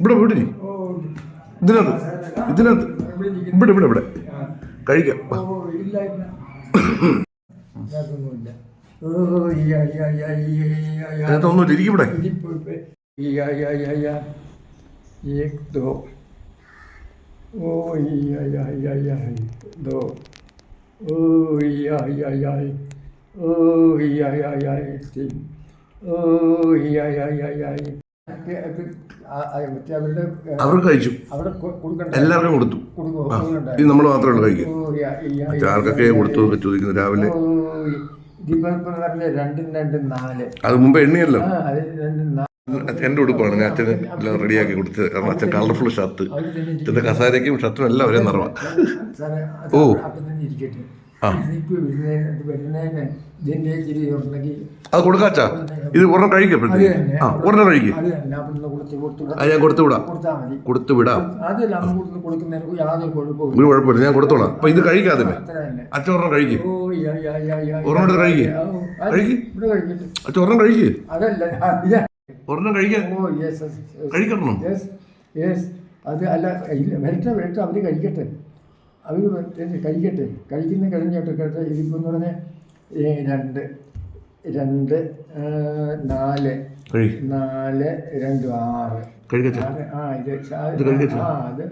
ഇവിടെ ഇവിടെ ഇരി ഓ, ഇതിനകത്ത് ഇതിനകത്ത് ഇവിടെ ഇവിടെ ഇവിടെ. കഴിക്കാം. ഓ. ഓ, ഇരിക്കും ഇവിടെ ഇരിപ്പ് ഇപ്പ്. Oi, ai, ai, ai. Oi, ai, ai, ai. ചെയ്യും ഓയ് ai, ai, ai, അവർക്ക് കഴിച്ചു. എല്ലാവരും എല്ലാവർക്കും കൊടുത്തു. ഇത് നമ്മൾ മാത്രമേ കഴിക്കുക. ആർക്കൊക്കെ കൊടുത്തു എന്നൊക്കെ ചോദിക്കുന്നത് രാവിലെ? അത് മുമ്പ് എണ്ണിയല്ലോ. ആ അത് രണ്ടും നാല്. എന്റെ ഉടുപ്പാണ്. ഞാൻ അച്ഛന് എല്ലാം റെഡിയാക്കി കൊടുത്തത് കാരണം അച്ഛൻ കളർഫുൾ ഷർട്ട്. അച്ഛന്റെ കസാരയ്ക്കും ഷർട്ടും എല്ലാം ഒരേ നിറവ. ഓ. അത് കൊടുക്കാച്ചാ? ഇത് ഒരെണ്ണം കഴിക്കപ്പെട്ടു ആ ഒരെണ്ണം കഴിക്കും. അത് ഞാൻ കൊടുത്തു വിടാം. കൊടുത്തു വിടാം. ഒരു കുഴപ്പമില്ല ഞാൻ കൊടുത്തോളാം. അപ്പൊ ഇത് കഴിക്കാതെ അച്ഛൻ ഒരെണ്ണം കഴിക്കും. ഒരെണ്ണം എടുത്ത് കഴിക്ക്. കഴിക്ക്. അച്ഛൻ ഒരെണ്ണം കഴിക്കും. ഒരെണ്ണം കഴിക്കാൻ ഓ യെസ് കഴിക്കണം യെസ് യെസ് അത് അല്ല ഇല്ല വരട്ടെ വരട്ടെ അവർ കഴിക്കട്ടെ. അവർ കഴിക്കട്ടെ. കഴിക്കുന്ന കഴിഞ്ഞിട്ട് കേട്ടെ ഇതിപ്പോൾ പറഞ്ഞാൽ രണ്ട് രണ്ട് നാല്. നാല് രണ്ട് ആറ്. ആറ് ആ ഇത് ആ അത്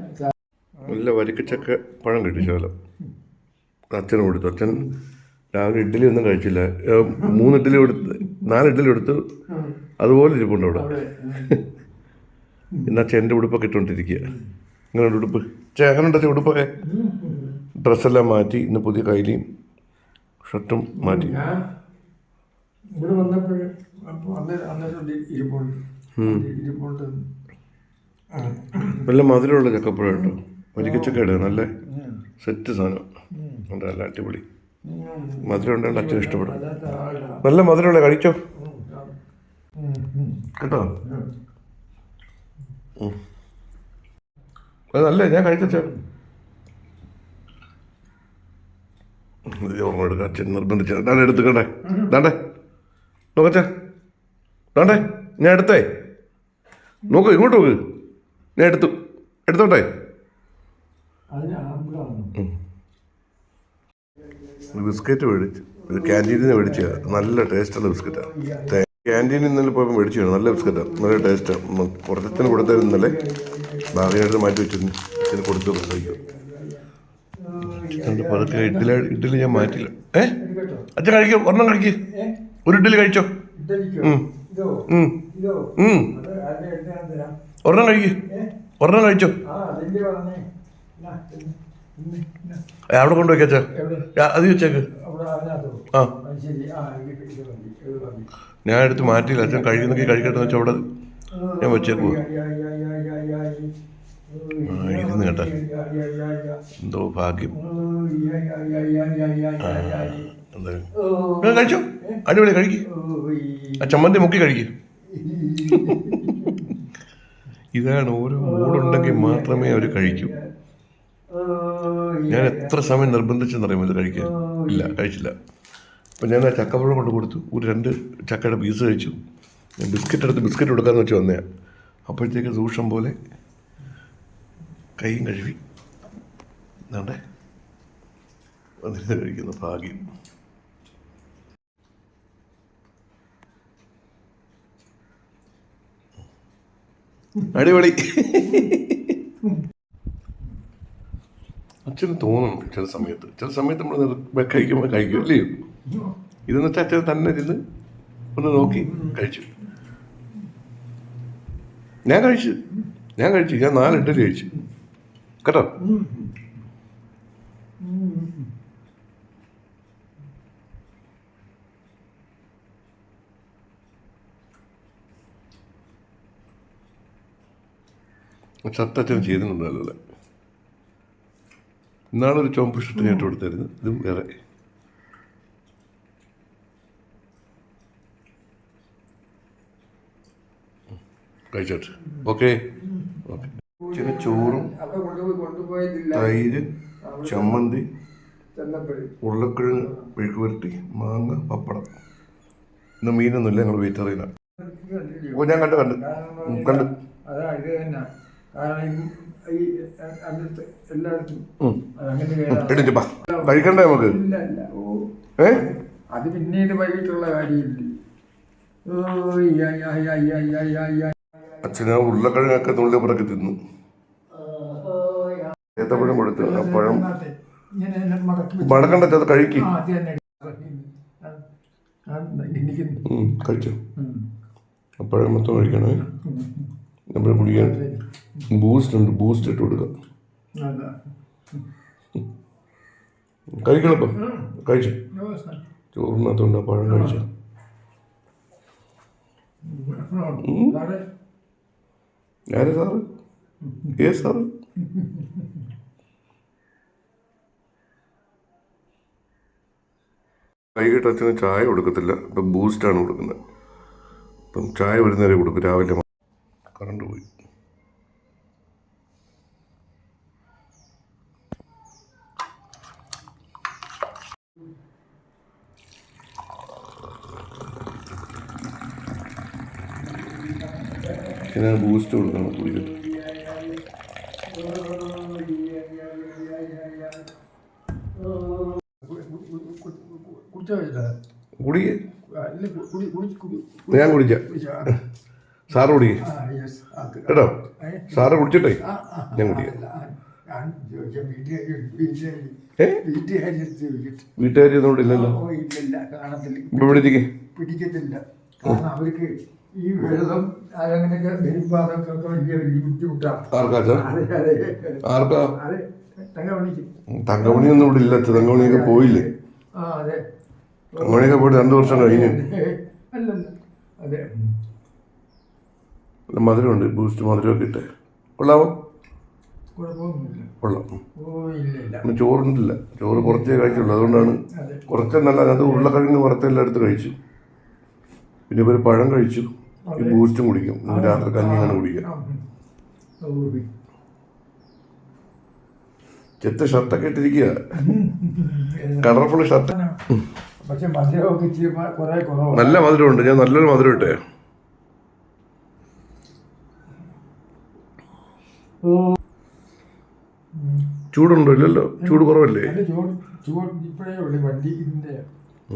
നല്ല വരിക്കച്ചക്ക പഴം കിട്ടി ശകലം. അച്ഛന് കൊടുത്തു. അച്ഛൻ രാവിലെ ഇഡ്ഡലി ഒന്നും കഴിച്ചില്ല. മൂന്ന് ഇഡ്ഡലി കൊടുത്ത് നാല് ഇഡ്ഡലി കൊടുത്ത് അതുപോലെ ഇരിപ്പുണ്ട് അവിടെ. എന്നാ ചേന്റെ ഉടുപ്പൊക്കെ ഇട്ടുകൊണ്ടിരിക്കുക. ഇങ്ങനെ ഉടുപ്പ്? ചേ അങ്ങനെ ഉണ്ടോ ഉടുപ്പൊക്കെ? ഡ്രസ്സെല്ലാം മാറ്റി ഇന്ന് പുതിയ കൈലിയും ഷർട്ടും മാറ്റി. ഇവിടെ ആ. നല്ല മധുരമുള്ള ചക്കപ്പഴം കേട്ടോ ഇടുക നല്ല സെറ്റ് സാധനം. ഉണ്ട് നല്ല അടിപൊളി. മധുരം ഉണ്ടെങ്കിൽ അച്ഛൻ ഇഷ്ടപ്പെടും. നല്ല മധുരമുള്ള കഴിച്ചോ. കേട്ടോ? അതല്ല ഞാൻ കഴിച്ചോ ഓർമ്മ എടുക്കാം അച്ഛൻ നിർബന്ധിച്ച. ഞാൻ എടുത്തുക്കണ്ടേ ദാണ്ടേ. നോക്കച്ചാ ദാണ്ടേ ഞാൻ എടുത്തേ. നോക്ക് ഇങ്ങോട്ട് നോക്ക്. ഞാൻ എടുത്തു. എടുത്തോട്ടെ? ബിസ്ക്കറ്റ് മേടിച്ചു ഇത് ക്യാന്റീനിൽ നിന്ന് മേടിച്ചത്. നല്ല ടേസ്റ്റുള്ള ബിസ്ക്കറ്റാണ് ക്യാന്റീനിൽ ഇന്നലെ പോയപ്പോൾ മേടിച്ചു നല്ല ബിസ്ക്കറ്റാണ് നല്ല ടേസ്റ്റാണ് കുറച്ചത്തിന് കൊടുത്തായിരുന്നു ഇന്നലെ. ഭാവിയായിട്ട് മാറ്റി വെച്ചിരുന്നു. ഇതിന് കൊടുത്തു കഴിക്കും പതുക്കെ ഇഡ്ഡലി ഇഡ്ഡലി ഞാൻ മാറ്റില്ല. ഏ? അച്ഛൻ കഴിക്കും. ഒരെണ്ണം കഴിക്ക്. ഒരു ഇഡ്ഡലി കഴിച്ചോ? ഒരെണ്ണം കഴിക്ക്. ഒരെണ്ണം കഴിച്ചോ? അവിടെ കൊണ്ടുപോയി അച്ഛാ അത് ചോദിച്ചേക്ക് ആ. ഞാൻ എടുത്ത് മാറ്റിയില്ല. അച്ഛൻ കഴിക്കുന്നെങ്കിൽ കഴിക്കട്ടെ വെച്ചാൽ അവിടെ ഞാൻ വെച്ചേക്കുവാ. ഇരുന്ന് കേട്ടാ. എന്തോ ഭാഗ്യം. കഴിച്ചോ. അടിപൊളി കഴിക്ക്. ആ ചമ്മന്തി മുക്കി കഴിക്ക്. ഇതാണ് ഓരോ മൂടുണ്ടെങ്കിൽ മാത്രമേ അവർ കഴിക്കൂ. ഞാൻ എത്ര സമയം നിർബന്ധിച്ചെന്നറിയാമോ ഇത് കഴിക്കാൻ? ഇല്ല കഴിച്ചില്ല. അപ്പം ഞാൻ ആ ചക്കപ്പഴം കൊണ്ട് കൊടുത്തു. ഒരു രണ്ട് ചക്കയുടെ പീസ് കഴിച്ചു. ഞാൻ ബിസ്ക്കറ്റ് എടുത്ത് ബിസ്ക്കറ്റ് കൊടുക്കാമെന്ന് വെച്ച് വന്നേ അപ്പോഴത്തേക്ക് സൂക്ഷം പോലെ കൈയും കഴുകി എന്നാണ്ടേ വന്നിരുന്ന് കഴിക്കുന്ന ഭാഗ്യം. അടിപൊളി. അച്ഛന് തോന്നും ചില സമയത്ത്. ചില സമയത്ത് നമ്മൾ കഴിക്കുമ്പോൾ കഴിക്കും അല്ലേ? ഇതെന്ന് വെച്ചാൽ അച്ഛൻ തന്നെ ഇരുന്ന് ഒന്ന് നോക്കി കഴിച്ചു. ഞാൻ കഴിച്ചു. ഞാൻ കഴിച്ചു. ഞാൻ നാല് കഴിച്ചു. കേട്ടോ? ചത്തച്ഛൻ ചെയ്തിട്ടുണ്ടല്ലോ ഇന്നാളൊരു ചോമ്പ് ഞാൻ ഇട്ട് കൊടുത്തായിരുന്നു. ഇതും വേറെ. കഴിച്ചോട്ടെ. ഓക്കെ ഓക്കെ ചില ചോറും തൈര് ചമ്മന്തി ഉരുളക്കിഴങ്ങ് മെഴുക്ക് പുരട്ടി മാങ്ങ പപ്പടം. ഇന്ന് മീനൊന്നുമില്ല ഞങ്ങൾ വെയിറ്റ് അറിയില്ല ഓ ഞാൻ കണ്ടു കണ്ടു. കണ്ട് കണ്ടു. അതാ തന്നെ. കാരണം ഈ അടുത്ത് എല്ലായിടത്തും. ഉം. അതങ്ങനെ ഉം, കേടാ. എണീറ്റ് പാ കഴിക്കണ്ടേ നമുക്ക്? ഇല്ല ഇല്ല. ഓ. ഏ? അത് പിന്നീട് വൈകിട്ടുള്ള കാര്യമില്ല. ഓ അച്ഛന് ഉരുളക്കിഴങ്ങൊക്കെ നുള്ളി പുറക്കി തിന്നു. ഏത്തപ്പഴം കൊടുത്തു ആ പഴം. മടക്കണ്ട അത് കഴിക്കും. കഴിച്ചു? അപ്പഴം മൊത്തം കഴിക്കണേ. നമ്മൾ കുടിക്കാൻ ബൂസ്റ്റ് ഉണ്ട് ബൂസ്റ്റ് ഇട്ട് കൊടുക്കാം. കഴിക്കണപ്പം കഴിക്കണം കഴിച്ചു? ചോറിനകത്തുണ്ട് പഴം കഴിച്ചു? ആരെ സാറ്? ഏ സാറ്? വൈകിട്ട് അച്ഛന് ചായ കൊടുക്കത്തില്ല. ഇപ്പം ബൂസ്റ്റാണ് കൊടുക്കുന്നത്. അപ്പം ചായ വരുന്നവരെ കൊടുക്കും. രാവിലെ കറണ്ട് പോയി. അച്ഛന് ബൂസ്റ്റ് കൊടുക്കണം കുടിക്കട്ടെ കുടി- ഞാൻ കുടിച്ച? സാറ് കുടിക്ക. കേട്ടോ? സാറ് കുടിച്ചിട്ടേ? ഞാൻ കുടിക്കാം. വീട്ടുകാരി- ഒന്നും ഇല്ലല്ലോ. ഓ, ഇല്ലില്ല, ഇവിടെ പിടിക്കത്തില്ല. അവർക്ക് ഈ വെള്ളം അതങ്ങനെയൊക്കെ വരുമ്പോ അതൊക്കെ വലിയ വലിയ ബുദ്ധിമുട്ടാണ് ആർക്കാ? അതെ ഒന്നും ഇവിടെ ഇല്ല തങ്കമണിയൊക്കെ പോയില്ലേ? ആ അതെ. തങ്കമണിയൊക്കെ പോയിട്ട് രണ്ടു വർഷം കഴിഞ്ഞു. അല്ലല്ല. അതെ. മധുരമുണ്ട് ബൂസ്റ്റ് മധുരമൊക്കെ ഇട്ട്. കൊള്ളാവോ? കൊള്ളാം. ചോറുണ്ടില്ല ചോറ് കുറച്ചേ കഴിച്ചുള്ളൂ. അതുകൊണ്ടാണ് കുറച്ചെന്നല്ല അതിനകത്ത് ഉരുളക്കിഴങ്ങ് പുറത്തെല്ലാം എടുത്ത് കഴിച്ചു. പിന്നെ ഇവർ പഴം കഴിച്ചു. ഈ ബൂസ്റ്റും കുടിക്കും. രാത്രി കഞ്ഞി അങ്ങനെ കുടിക്കാം ആ, ഉം. ഓ, ഉം. ചെത്ത ഷർട്ടൊക്കെ ഇട്ടിരിക്കുക. Colourful shirt. നല്ല മധുരമുണ്ട്. ഞാൻ നല്ലൊരു മധുരം ഇട്ടേ. ചൂടുണ്ടോ ഇല്ലല്ലോ? ചൂട് കുറവല്ലേ? ചൂട് ഇപ്പോഴേ ഉള്ളു. വണ്ടി ഇതിന്റെ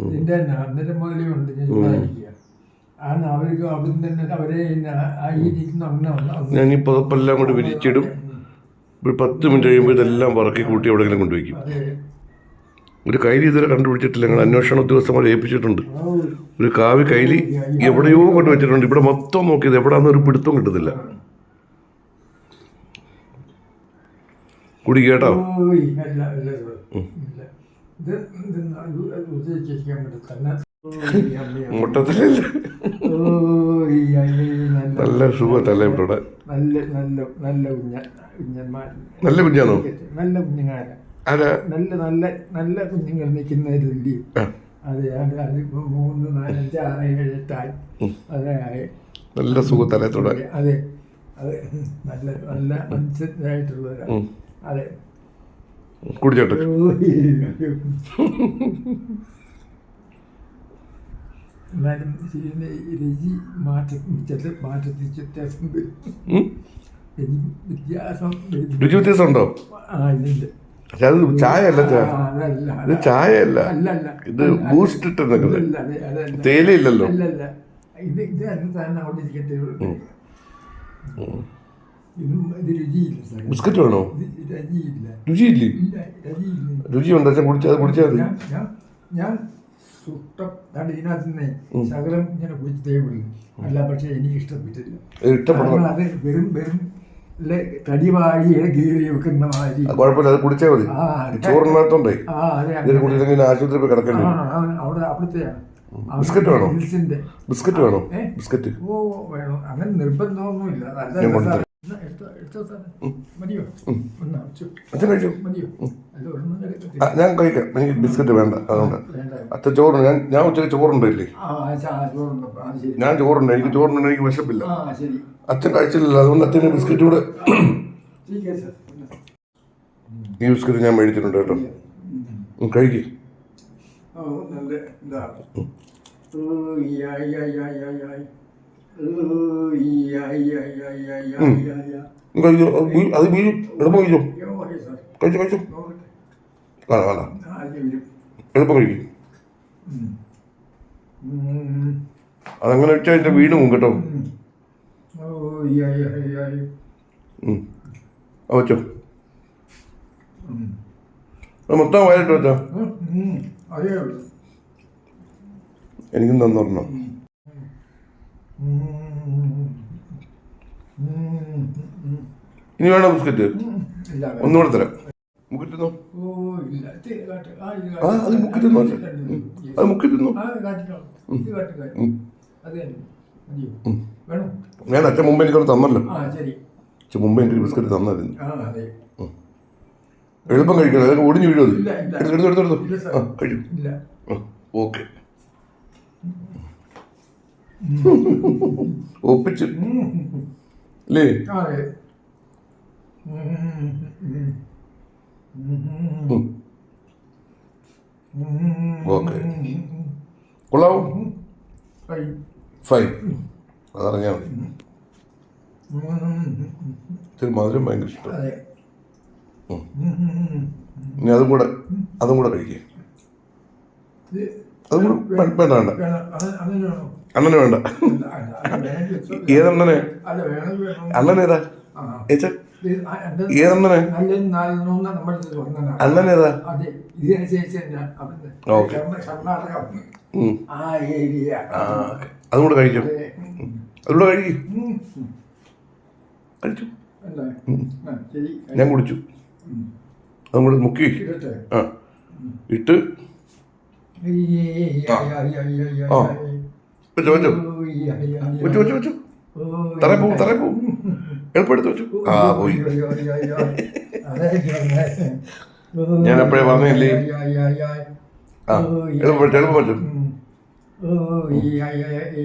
ഇതിന്റെ അന്നേരം മുതലേ ഉണ്ട്. ഞാൻ ആണ് അവർക്ക് അവിടുന്ന് തന്നെ അവരെ ഞാൻ ഈ പുതപ്പെല്ലാം കൂടി വിരിച്ചിടും. ഒരു പത്ത് മിനിറ്റ് കഴിയുമ്പോൾ ഇതെല്ലാം പറക്കി കൂട്ടി എവിടെയെങ്കിലും കൊണ്ടുവയ്ക്കും ഒരു കൈലി ഇതുവരെ കണ്ടുപിടിച്ചിട്ടില്ല ഞങ്ങൾ അന്വേഷണ ഉദ്യോഗസ്ഥന്മാരെ ഏൽപ്പിച്ചിട്ടുണ്ട്. ഒരു കാവി കൈലി എവിടെയോ കൊണ്ടുവച്ചിട്ടുണ്ട്. ഇവിടെ മൊത്തം നോക്കിയത് എവിടെയാണെന്ന് ഒരു പിടുത്തം കിട്ടുന്നില്ല. കുടി കേട്ടോ. ഇത് അത്. മുട്ടത്തിലല്ല. നല്ല സുഖത്തല്ലേ ഇവിടെ നല്ല നല്ല നല്ല കുഞ്ഞ കുഞ്ഞന്മാർ. നല്ല കുഞ്ഞാണോ? നല്ല കുഞ്ഞുങ്ങളാണ് ആരാ? നല്ല നല്ല നല്ല കുഞ്ഞുങ്ങൾ നിൽക്കുന്നതിലുണ്ട് ആ, അതെ അത് അതിപ്പോ മൂന്ന് നാലഞ്ച് ആറ് ഏഴ് എട്ടായി അതെ. നല്ല സുഖത്തലത്തോടെ അതെ അതെ. നല്ല നല്ല മനസ്സിലായിട്ടുള്ളവരാ അതെ. കുടിച്ചോട്ടെ. എന്നാലും രുചി മാറ്റ ചില മാറ്റത്തിൽ വ്യത്യാസം വ്യത്യാസം രുചി വ്യത്യാസം ഉണ്ടോ ആ ഇല്ല പക്ഷെ അത് ചായ അല്ല ഇത്. ബൂസ്റ്റ് ഇട്ട് തേയിലയില്ലല്ലോ? ഇത് ഇത് തന്നെ അവിടെ ഇരിക്കട്ടെ ബിസ്ക്കറ്റ് വേണോ? രുചിയില്ല. രുചിയുണ്ട്? കുടിച്ചാൽ കുടിച്ചാൽ മതി. ഞാൻ സുട്ടം കണ്ട് ഇതിനകത്ത് നിന്ന് ശകലം ഇങ്ങനെ കുടിച്ചതേ ഉള്ളൂ അല്ല പക്ഷെ എനിക്ക് ഇഷ്ടപ്പെട്ടില്ല. ഇത് ഇഷ്ടപ്പെടണം. കാരണം അത് വെറും വെറും തടിവാഴി കീറി വെക്കുന്ന മാതിരി. ആ, കുഴപ്പമില്ല അത് കുടിച്ചാൽ മതി. ആ ഈ ചോറിനകത്തുണ്ടേ? ആ അതെ ഇതിന് കുടിച്ചില്ലെങ്കിൽ ആശുപത്രി പോയി കിടക്കേണ്ടി? ആ, അവിടെ ബിസ്ക്കറ്റ് വേണോ? ബിസ്ക്കറ്റ് വേണോ? ബിസ്ക്കറ്റ്. ഓ വേണോ? അങ്ങനെ നിർബന്ധമൊന്നുമില്ല. അച്ഛൻ കഴിച്ചു? മതിയോ? ഞാൻ കഴിക്കാം എനിക്ക് ബിസ്ക്കറ്റ് വേണ്ട അതുകൊണ്ട് അച്ഛൻ ചോറുണ്ട് ഞാൻ ഞാൻ ഉച്ചയ്ക്ക് ചോറുണ്ട് ഇല്ലേ ഞാൻ ചോറുണ്ട് എനിക്ക് ചോറുണ്ട് എനിക്ക് വിശപ്പില്ല അച്ഛൻ കഴിച്ചില്ല അതുകൊണ്ട് അച്ഛന് ബിസ്ക്കറ്റ് കൂടെ ഈ ബിസ്ക്കറ്റ് ഞാൻ മേടിച്ചിട്ടുണ്ട് കേട്ടോ കഴിക്ക് അത് വീഴും എളുപ്പം വീഴും കഴിച്ചു കഴിച്ചു വേണ്ട വേണ്ട. എളുപ്പം കഴിക്കും. അതങ്ങനെ വെച്ചാൽ എന്റെ വീട് മുമ്പ് കേട്ടോ. വെച്ചോ. മൊത്തം വയലിട്ട് വെച്ചോ. എനിക്കും തന്നോർണം. ഉം. ഇനി വേണോ ബിസ്ക്കറ്റ്. ഒന്നുകൂടെ തരാം. മുക്കിട്ടുന്നോ? ആ. അത് മുക്കിട്ടുന്നു. അത് മുക്കിട്ടുന്നു. വേണോ? ഞാൻ അച്ഛൻ മുമ്പ് എനിക്കൊന്ന് തന്നല്ലോ. അച്ഛൻ മുമ്പ് എനിക്ക് ബിസ്ക്കറ്റ് തന്നായിരുന്നു. എളുപ്പം കഴിക്കണം. അതൊക്കെ ഒടിഞ്ഞു വീഴും അത്. എടുത്ത് എടുത്ത് എടുത്ത് ആ കഴിയും. ഓക്കെ. ഒപ്പിച്ച്. അല്ലേ. ഓക്കേ. കൊള്ളാവും. ഫൈൻ അതറിഞ്ഞാൽ മതി. ഇത്തിരി മധുരം ഭയങ്കര ഇഷ്ടം അതെ. ഉം. ഉം. ഇനി അതും കൂടെ അതും കൂടെ കഴിക്കുക അതും കൂടെ വേണ്ട വേണ്ട അണ്ണന് വേണ്ട. ഏതണ്ണനെ. അണ്ണനേതാ. ഏച്ച കൂടെ കഴിക്കും അതെ. ഉം. അതും കൂടെ കഴിക്കും. കഴിച്ചു ഞാൻ കുടിച്ചു. അതും മുക്കി ആ ഇട്ട് ആ. വെച്ചു. വെച്ചോ വെച്ചോ വെച്ചു വെച്ചു വെച്ചു ഓയ്, തറ പോവും ഐ, തറ പോവും എളുപ്പം എടുത്ത് വെച്ചു ആ പോയി. ഞാൻ എപ്പോഴേ പറഞ്ഞില്ലേ? ആ എളുപ്പം വെച്ചു എളുപ്പം വെച്ചു ഉം. ഓയ്, ഐ, ഐ, ഐ.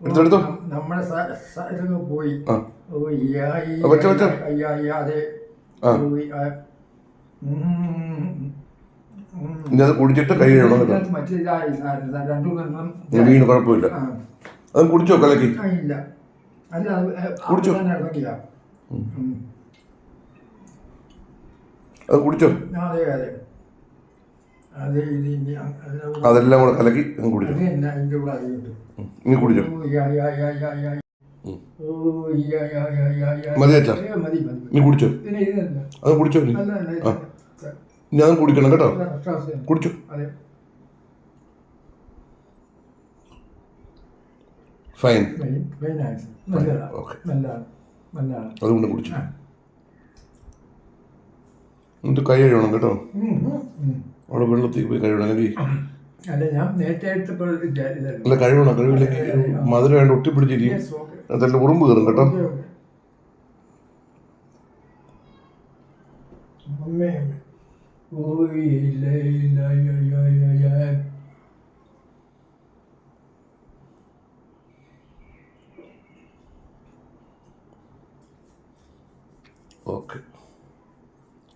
എടുത്തോ, എടുത്തോ. നമ്മുടെ സ- സ- ഇതൊക്കെ പോയി ആ ഓയ്, ഐ, ആ, വെച്ചോ, വെച്ചോ. ഐ, ഐ, ഐ, അതെ ആ. ഓയ്, ഐ. ഉം. ഉം. ഇനി അത് കുടിച്ചിട്ട് കൈ കഴുകണം വീണ് കുഴപ്പമില്ല. അത് കുടിച്ചോ കലക്കി ഇല്ല അല്ല അത് കുടിച്ചോ? അത് കുടിച്ചോ? ആ, അതെ അതെ. അതെ ഇത് ഇനി അ- അതെല്ലാം കൂടെ കലക്കി കുടിച്ചോ? അതിന്റെ കൂടെ കിട്ടും ഇനി കുടിച്ചോ. മതി അച്ഛാ? ഇനി കുടിച്ചോ. അത് കുടിച്ചോ ആ. തന്നെ. കുടിക്കണം കേട്ടോ. കുടിച്ചു? ഫൈൻ അതെ ഫൈൻ ആയിരുന്നു. നല്ലതാണ്. Okay. നല്ലതാണ്. നല്ലതാണ്. അതുകൊണ്ട് കുടിച്ചു. എന്നിട്ട് കൈ കഴുകണം കേട്ടോ. അവിടെ വെള്ളത്തിൽ പോയി കഴുകണം അല്ലെങ്കിൽ അല്ല ഞാൻ നേരത്തെ കഴുകണം കഴുകില്ലെങ്കിൽ മധുരം വേണ്ട ഒട്ടിപ്പിടിച്ചിരിക്കും. അതെല്ലാം ഉറുമ്പ് കയറും കേട്ടോ. അമ്മേ, ഓ ഇല്ല, ഇല്ല,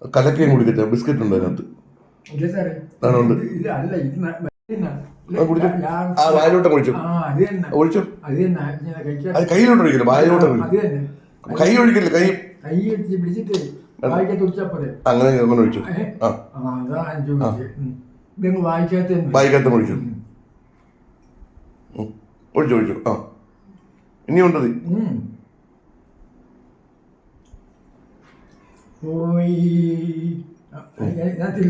കലക്കയും കുടിക്കട്ടെ ബിസ്ക്കറ്റ് ഉണ്ട് അതിനകത്ത്. ആ, വായിലോട്ട്. ഒഴിച്ചോ അത് കയ്യിലോട്ട് ഒഴിക്കില്ല വായിലോട്ട്. കൈ ഒഴിക്കില്ല കൈ? അങ്ങനെ അങ്ങനെ ഒഴിച്ചു. വായിക്കാത്ത ഒഴിച്ചു ഒഴിച്ചു ഒഴിച്ചു. ആ. ഇനിയുണ്ട്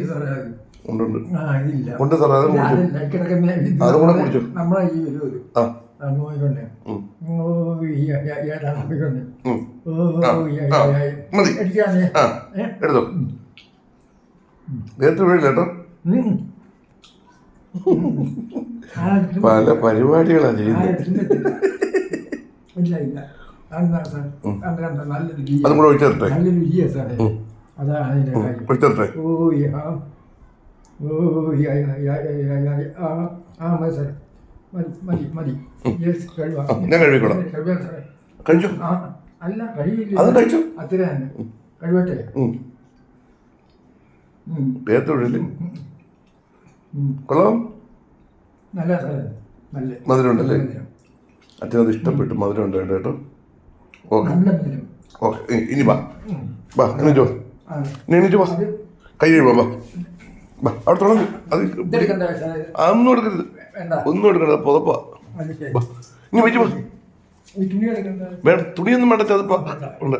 സാറേ അത്. ഉണ്ട് ഉണ്ട് ആ ഇതില്ല ഉണ്ട് സാറേ അത് ഇല്ല, കുടിച്ചു അതല്ല, കിടക്കുന്ന ഇത് അതും കൂടെ നമ്മളെ- കുടിച്ചോ. നമ്മളെ ഈ ഒരു ഒരു ആ ആ, നോയിക്കൊണ്ടേ ഉം. ഓയ്, യ- യ- യടാ, നോയിക്കൊണ്ടേ. ഉം. ആ, ഓയ്, ആ. യ- യ- മതി. അടിക്കാനേ. ആ ഏ? എടുത്തോ നേരത്തെ വീഴില്ല കേട്ടോ ഉം. ആ, പല പരിപാടികളാണ് ആ, ചെയ്യുന്നത് ഇല്ല ഇല്ല അതും കൂടെ രുചിയാ സാറേ. അതാണ് കാര്യം. ഓ ഓയ് ആ ഓയ് ഐ, ഐ, ഐ, ഐ, ഐ, ഐ, ആ ആ മതി സാറേ. മതി മതി മതി. യെസ് കഴിവാ. ഞാൻ കഴുകിക്കോളാം. കഴിവാ സാറേ. കഴിച്ചു? ആ അല്ല കഴിയില്ല. അത് കഴിച്ചു? അത്ര തന്നെ. കഴിവട്ടെ? കൊള്ളാം. നല്ല സാധനം നല്ല. മധുരം ഉണ്ടല്ലേ മധുരം. അച്ഛനത് ഇഷ്ടപ്പെട്ടു. മധുരം ഉണ്ട് കേട്ടോ. നല്ല മധുരം ഓക്കെ. ഇനി വാ. വാ. നീ വാ. അത് കൈ കഴിവാ വാ വാ. അവിടെ തുടങ്ങി അത്. അതൊന്നും എടുക്കരുത്. ഒന്നും പുതപ്പാ. ഇനി വെച്ച് വാ. വേണ്ട തുണിയൊന്നും വേണ്ട ചതപ്പാ ഉണ്ട്.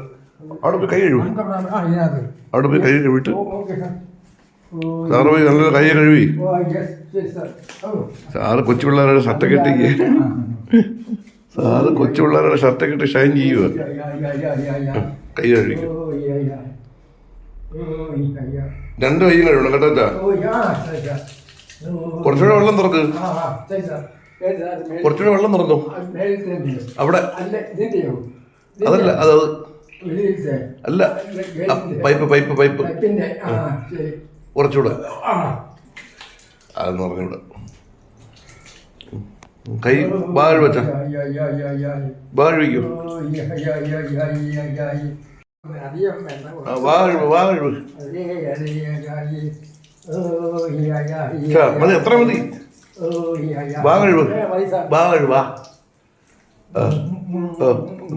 അവിടെ പോയി കൈ കഴുകി. അവിടെ- പോയി കൈ കഴുകിട്ട് സാറ് പോയി നല്ല കൈ കഴുകി. സാറ് കൊച്ചു പിള്ളേരുടെ ഇട്ട് സാറ് കൊച്ചു പിള്ളേരുടെ ഷർട്ടൊക്കെ ഇട്ട് ഷൈൻ ചെയ്യുക കൈ കഴുകി. ഓ യാ യാ ഓ യാ യാ രണ്ട് കൈ കഴുകണം കേട്ടോ ഓ കുറച്ചുകൂടെ വെള്ളം തുറക്ക്. കുറച്ചുകൂടെ വെള്ളം മേലത്തേന്റെയോ? അവിടെ. അതല്ല അത് അല്ല പൈപ്പ് പൈപ്പ് പൈപ്പ്. കുറച്ചുകൂടെ. അതെന്ന് പറഞ്ഞൂടെ കൈ വാഴ വെച്ച. വാഴ വയ്ക്കൂ വാഴ വാഴ മതി എത്ര മതി? യാ യാ വാ.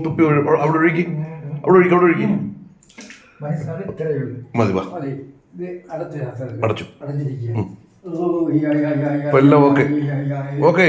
തുപ്പി അവിടെ ഒഴുകി അവിടെ ഒഴുകി അവിടെ ഒഴുകി മതി വാ. അടച്ചു സാർ ഇപ്പൊ എല്ലാം ഓക്കേ. ഓക്കേ.